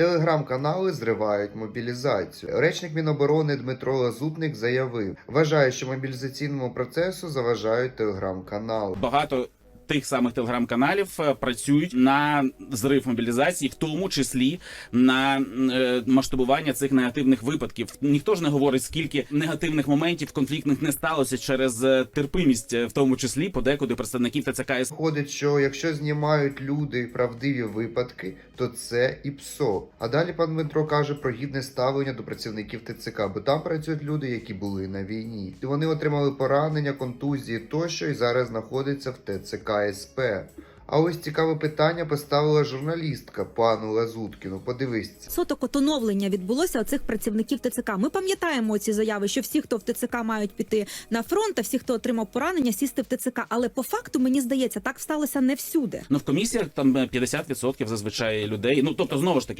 Телеграм-канали зривають мобілізацію. Речник Міноборони Дмитро Лазутник заявив, вважає, що мобілізаційному процесу заважають телеграм-канали. Багато тих самих телеграм-каналів е, працюють на зрив мобілізації, в тому числі на е, масштабування цих негативних випадків. Ніхто ж не говорить, скільки негативних моментів конфліктних не сталося через е, терпимість, в тому числі подекуди представників ТЦК Виходить, що якщо знімають люди правдиві випадки, то це і ПСО. А далі пан Дмитро каже про гідне ставлення до працівників ТЦК, бо там працюють люди, які були на війні. І вони отримали поранення, контузії тощо, і зараз знаходяться в ТЦК СП. А ось цікаве питання поставила журналістка пану Лазуткіну. Подивись. Соток отоновлення відбулося оцих цих працівників ТЦК. Ми пам'ятаємо ці заяви, що всі, хто в ТЦК мають піти на фронт, а всі, хто отримав поранення, сісти в ТЦК. Але по факту мені здається, так сталося не всюди. Ну в комісіях там е, 50% зазвичай людей. Ну тобто, знову ж таки,